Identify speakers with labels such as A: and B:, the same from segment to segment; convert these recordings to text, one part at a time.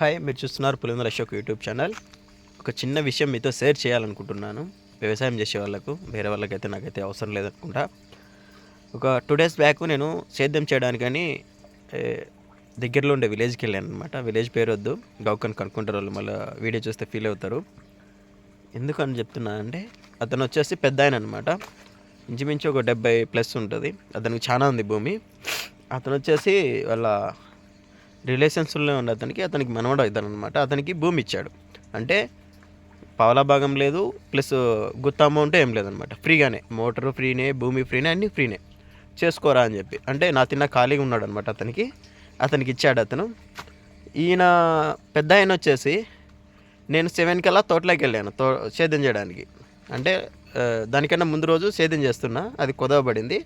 A: Hi మీరు చూస్తున్నారు Pulindala Ashok YouTube channel. ఒక చిన్న విషయం మీతో షేర్ చేయాలనుకుంటున్నాను. వ్యవసాయం చేసే వాళ్ళకు వేరే వాళ్ళకైతే నాకైతే అవసరం లేదనుకుంటా. ఒక టూ డేస్ బ్యాక్ నేను సేద్యం చేయడానికని దగ్గరలో ఉండే విలేజ్కి వెళ్ళాను అనమాట విలేజ్ పేరు వద్దు గౌకన్ కనుక్కుంటారు వాళ్ళు మళ్ళీ వీడియో చూస్తే ఫీల్ అవుతారు. ఎందుకని చెప్తున్నానంటే అతను వచ్చేసి పెద్ద ఆయన అనమాట ఇంచుమించు ఒక డెబ్బై ప్లస్ ఉంటుంది. అతనికి చాలా ఉంది భూమి. అతను వచ్చేసి వాళ్ళ రిలేషన్స్లో ఉన్న అతనికి అతనికి మనవడు అవుతాను అనమాట అతనికి భూమి ఇచ్చాడు అంటే పావలా భాగం లేదు ప్లస్ గుత్త అమౌంట్ ఏం లేదనమాట ఫ్రీగానే. మోటారు ఫ్రీనే భూమి ఫ్రీనే అన్నీ ఫ్రీనే. చేసుకోరా అని చెప్పి. అంటే నా తిన్న ఖాళీగా ఉన్నాడు అనమాట అతనికి. అతనికి ఇచ్చాడు అతను. ఈయన పెద్ద ఆయన వచ్చేసి నేను సెవెన్ కల్లా తోటలోకి వెళ్ళాను తో సేద్యం చేయడానికి. అంటే దానికన్నా ముందు రోజు సేద్యం చేస్తున్నా. అది కుదవబడింది.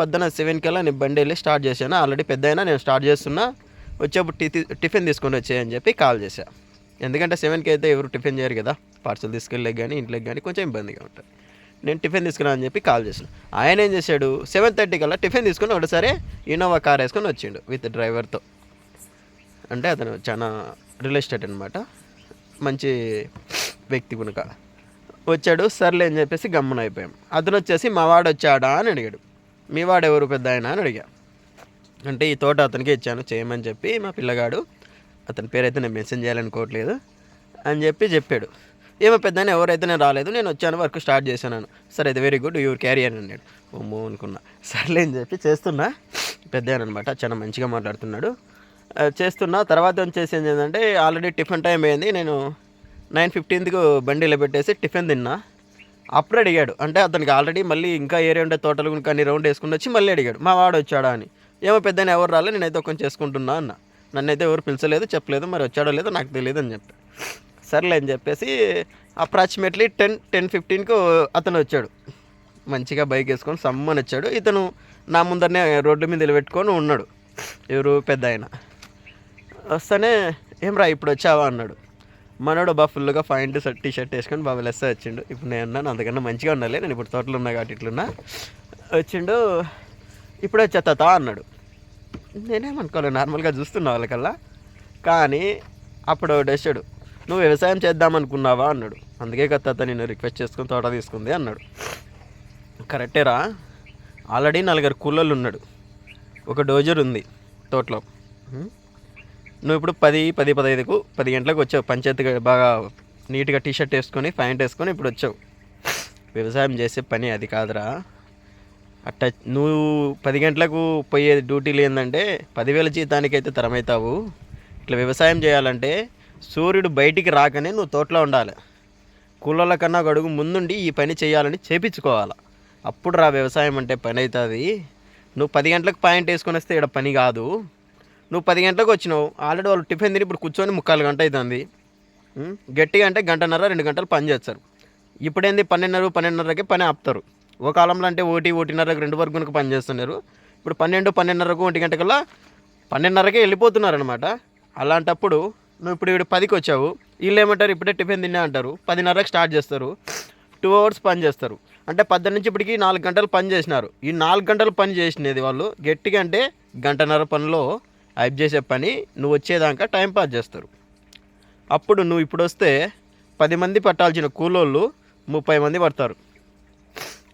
A: పొద్దున సెవెన్ కల్లా నేను బండి వెళ్ళి స్టార్ట్ చేశాను. ఆల్రెడీ పెద్ద అయినా నేను స్టార్ట్ చేస్తున్నా. వచ్చేప్పుడు టి టిఫిన్ తీసుకొని వచ్చేయని చెప్పి కాల్ చేశా. ఎందుకంటే సెవెన్కి అయితే ఎవరు టిఫిన్ చేయరు కదా పార్సల్ తీసుకెళ్ళలేక కానీ ఇంట్లోకి కానీ కొంచెం ఇబ్బందిగా ఉంటుంది. నేను టిఫిన్ తీసుకురా అని చెప్పి కాల్ చేసిన ఆయన ఏం చేశాడు సెవెన్ థర్టీ కల్లా టిఫిన్ తీసుకొని ఒకసారి ఇన్నోవా కార్ వేసుకొని వచ్చిండు విత్ డ్రైవర్తో. అంటే అతను చాలా రియల్ ఎస్టేట్ అనమాట మంచి వ్యక్తి కనుక వచ్చాడు సర్లే అని చెప్పేసి గమ్మున అయిపోయాం. అతను వచ్చేసి మా వాడు వచ్చాడా అని అడిగాడు. మీ వాడు ఎవరు పెద్ద ఆయన అని అడిగా. అంటే ఈ తోట అతనికే ఇచ్చాను చేయమని చెప్పి మా పిల్లగాడు అతని పేరైతే నేను మెన్షన్ చేయాలనుకోవట్లేదు అని చెప్పి చెప్పాడు. ఏమో పెద్ద ఎవరైతే నేను రాలేదు నేను వచ్చాను వర్క్ స్టార్ట్ చేశాను సరే అయితే వెరీ గుడ్ యువర్ క్యారీ అని అన్నాడు. ఓమో అనుకున్నా. సర్లే అని చెప్పి చేస్తున్నా. పెద్ద అనమాట చాలా మంచిగా మాట్లాడుతున్నాడు. చేస్తున్నా. తర్వాత వచ్చేసి ఏంటంటే ఆల్రెడీ టిఫిన్ టైం అయింది నేను నైన్ ఫిఫ్టీన్త్కు బండిలో పెట్టేసి టిఫిన్ తిన్నా. అప్పుడు అడిగాడు. అంటే అతనికి ఆల్రెడీ మళ్ళీ ఇంకా ఏరియా ఉండే తోటలు కొన్ని అన్ని రౌండ్ వేసుకుని వచ్చి మళ్ళీ అడిగాడు. మా వాడు వచ్చాడా అని. ఏమో పెద్ద ఎవరు రాలే నేనైతే ఒక చేసుకుంటున్నా అన్న. నన్నైతే ఎవరు పిలిచలేదు చెప్పలేదు మరి వచ్చాడో లేదో నాకు తెలియదు అని చెప్పి. సర్లే అని చెప్పేసి అప్రాక్సిమేట్లీ టెన్ టెన్ ఫిఫ్టీన్కు అతను వచ్చాడు. మంచిగా బైక్ వేసుకొని సమ్మని వచ్చాడు. ఇతను నా ముందరనే రోడ్డు మీద నిలబెట్టుకొని ఉన్నాడు. ఎవరు పెద్ద ఆయన వస్తేనే ఏం రా ఇప్పుడు వచ్చావా? అన్నాడు. మనోడు బా ఫుల్గా ఫైంట్ టీ షర్ట్ వేసుకొని బాబు లెస్స వచ్చిండు. ఇప్పుడు నేను అన్నాను అంతకన్నా మంచిగా ఉండాలి నేను ఇప్పుడు తోటలో ఉన్నా కాబట్టి ఇట్లున్నా. వచ్చిండు. ఇప్పుడే చెత్తతా అన్నాడు. నేనేమనుకోలేదు నార్మల్గా చూస్తున్నా వాళ్ళకల్లా. కానీ అప్పుడు డెసాడు నువ్వు వ్యవసాయం చేద్దాం అనుకున్నావా అన్నాడు. అందుకే కదా నిన్ను నేను రిక్వెస్ట్ చేసుకుని తోట తీసుకుంది అన్నాడు. కరెక్టేరా ఆల్రెడీ నలుగురు కూలోళ్ళు ఉన్నాడు. ఒక డోజర్ ఉంది తోటలో. నువ్వు ఇప్పుడు పది పది పదహైదుకు పది గంటలకు వచ్చావు. పంచాయతీ బాగా నీట్గా టీషర్ట్ వేసుకొని ప్యాంట్ వేసుకొని ఇప్పుడు వచ్చావు. వ్యవసాయం చేసే పని అది కాదురా. అట్ట నువ్వు పది గంటలకు పోయే డ్యూటీలు ఏంటంటే పదివేల జీతానికి అయితే తరమవుతావు. ఇట్లా వ్యవసాయం చేయాలంటే సూర్యుడు బయటికి రాకనే నువ్వు తోటలో ఉండాలి. కూలోళ్ళ కన్నా ఒక అడుగు ముందుండి ఈ పని చేయాలని చేపించుకోవాలి. అప్పుడు రా వ్యవసాయం అంటే పని అవుతుంది నువ్వు పది గంటలకు పాయింట్ వేసుకొని వస్తే ఇక్కడ పని కాదు. నువ్వు పది గంటలకు వచ్చినావు ఆల్రెడీ వాళ్ళు టిఫిన్ తిని ఇప్పుడు కూర్చొని ముక్కాలు గంట అవుతుంది గట్టిగా అంటే గంటన్నర రెండు గంటలు పని చేస్తారు. ఇప్పుడేంది పన్నెండున్నర పన్నెండున్నరకే పని ఆపుతారు. ఓ కాలంలో అంటే ఒకటి ఒకటిన్నరకు రెండు వరకు కనుక ఇప్పుడు పన్నెండు పన్నెండున్నరకు ఒంటి గంటకల్లా పన్నెండున్నరకే వెళ్ళిపోతున్నారనమాట అలాంటప్పుడు నువ్వు ఇప్పుడు ఇక్కడ పదికి వచ్చావు వీళ్ళు ఏమంటారు ఇప్పుడే టిఫిన్ తిన్నా అంటారు. పదిన్నరకు స్టార్ట్ చేస్తారు. టూ అవర్స్ పని చేస్తారు. అంటే పద్దెనిమిది నుంచి ఇప్పటికి నాలుగు గంటలు పని చేసినారు. ఈ నాలుగు గంటలు పని చేసినది వాళ్ళు గట్టిగా అంటే గంటన్నర పనిలో హైప్ చేసే పని నువ్వు వచ్చేదాకా టైం పాస్ చేస్తారు. అప్పుడు నువ్వు ఇప్పుడు వస్తే పది మంది పట్టాల్సిన కూలోళ్ళు ముప్పై మంది పడతారు.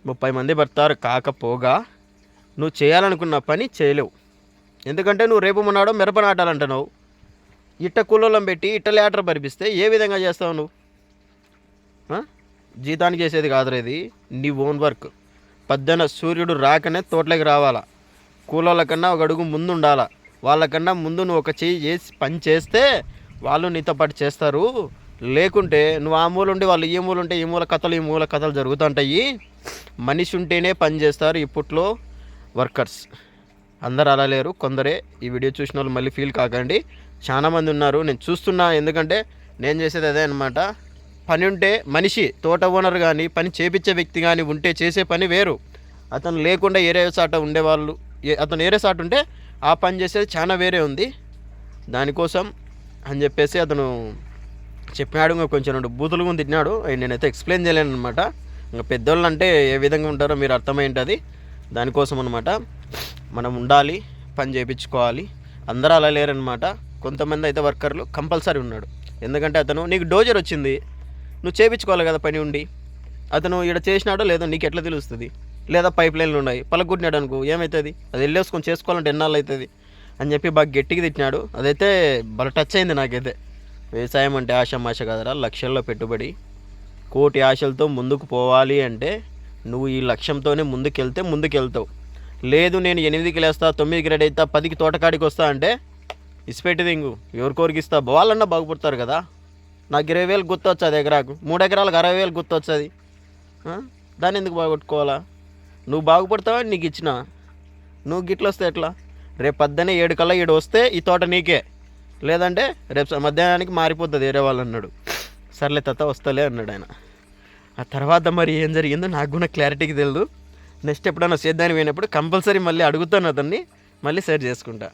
A: ముప్పై మంది పడతారు కాకపోగా నువ్వు చేయాలనుకున్న పని చేయలేవు. ఎందుకంటే నువ్వు రేపు మొన్నాడో మిరప నాటాలంటున్నావు. ఇట్ట కూలోళ్ళం పెట్టి ఇట్ట లేటర్ పరిపిస్తే ఏ విధంగా చేస్తావు నువ్వు? జీతానికి చేసేది కాదురా ఇది. నీ ఓన్ వర్క్. పద్దెన సూర్యుడు రాకనే తోటలోకి రావాలా. కూలోళ్ళ కన్నా ఒక అడుగు ముందు ఉండాలా. వాళ్ళకన్నా ముందు నువ్వు ఒక చేయి చేసి పని చేస్తే వాళ్ళు నీతో పాటు చేస్తారు. లేకుంటే నువ్వు ఆ మూల ఉండి వాళ్ళు ఈ మూల ఉంటే ఈ మూల కథలు ఈ మూల కథలు జరుగుతుంటాయి. మనిషి ఉంటేనే పని చేస్తారు ఇప్పట్లో వర్కర్స్. అందరు అలా లేరు కొందరే ఈ వీడియో చూసిన వాళ్ళు మళ్ళీ ఫీల్ కాకండి. చాలామంది ఉన్నారు నేను చూస్తున్నా ఎందుకంటే నేను చేసేది అదే అనమాట పని ఉంటే మనిషి తోట ఓనర్ కానీ పని చేపించే వ్యక్తి కానీ ఉంటే చేసే పని వేరు. అతను లేకుండా ఏరే సాట ఉండేవాళ్ళు ఏ- అతను ఏరే సాట ఉంటే ఆ పని చేసేది చాలా వేరే ఉంది. దానికోసం అని చెప్పేసి అతను చెప్పాడు ఇంకా కొంచెం రెండు బూతులు కూడా తిన్నాడు. నేనైతే ఎక్స్ప్లెయిన్ చేయలేను అనమాట ఇంకా పెద్దోళ్ళు అంటే ఏ విధంగా ఉంటారో మీరు అర్థమైంటుంది దానికోసం అనమాట మనం ఉండాలి పని చేయించుకోవాలి అందరూ అలా లేరనమాట కొంతమంది అయితే వర్కర్లు కంపల్సరీ ఉన్నాడు. ఎందుకంటే అతను నీకు డోజర్ వచ్చింది నువ్వు చేయించుకోవాలి కదా పని ఉండి. అతను ఇక్కడ చేసినాడో లేదో నీకు ఎట్లా తెలుస్తుంది? లేదా పైప్ లైన్లు ఉన్నాయి పలగొట్టినాడు అనుకో ఏమవుతుంది అది వెళ్ళేసుకొని చేసుకోవాలంటే ఎన్నాళ్ళు అవుతుంది అని చెప్పి బాగా గట్టిగా తిట్టినాడు. అదైతే బాగా టచ్ అయింది నాకైతే. వ్యవసాయం అంటే ఆశమాష కదరా లక్షల్లో పెట్టుబడి. కోటి ఆశలతో ముందుకు పోవాలి అంటే నువ్వు ఈ లక్ష్యంతోనే ముందుకెళ్తే ముందుకెళ్తావు. లేదు నేను ఎనిమిదికి లేస్తా తొమ్మిదికి రెడీ అవుతా పదికి తోటకాడికి వస్తా అంటే ఇసిపెట్టిది ఇంగు. ఎవరికోరికి ఇస్తా వాళ్ళన్నా బాగుపడతారు కదా. నాకు ఇరవై వేలు గుర్తొచ్చది ఎకరాకు. మూడు ఎకరాలకు అరవై వేలు గుర్తొచ్చది. దాన్ని ఎందుకు బాగొట్టుకోవాలా? నువ్వు బాగుపడతావని నీకు ఇచ్చిన. నువ్వు గిట్ల వస్తే ఎట్లా? రేపు పద్దనే ఏడు కల్లా ఏడు వస్తే ఈ తోట నీకే. లేదంటే రేపు మధ్యాహ్నానికి మారిపోతుంది వేరే వాళ్ళు అన్నాడు. సర్లే తత వస్తలే అన్నాడు ఆయన. ఆ తర్వాత మరి ఏం జరిగిందో నాకు కూడా క్లారిటీకి తెలియదు నెక్స్ట్ ఎప్పుడైనా సేద్దానికి పోయినప్పుడు కంపల్సరీ మళ్ళీ అడుగుతాను అతన్ని. మళ్ళీ షేర్ చేసుకుంటా.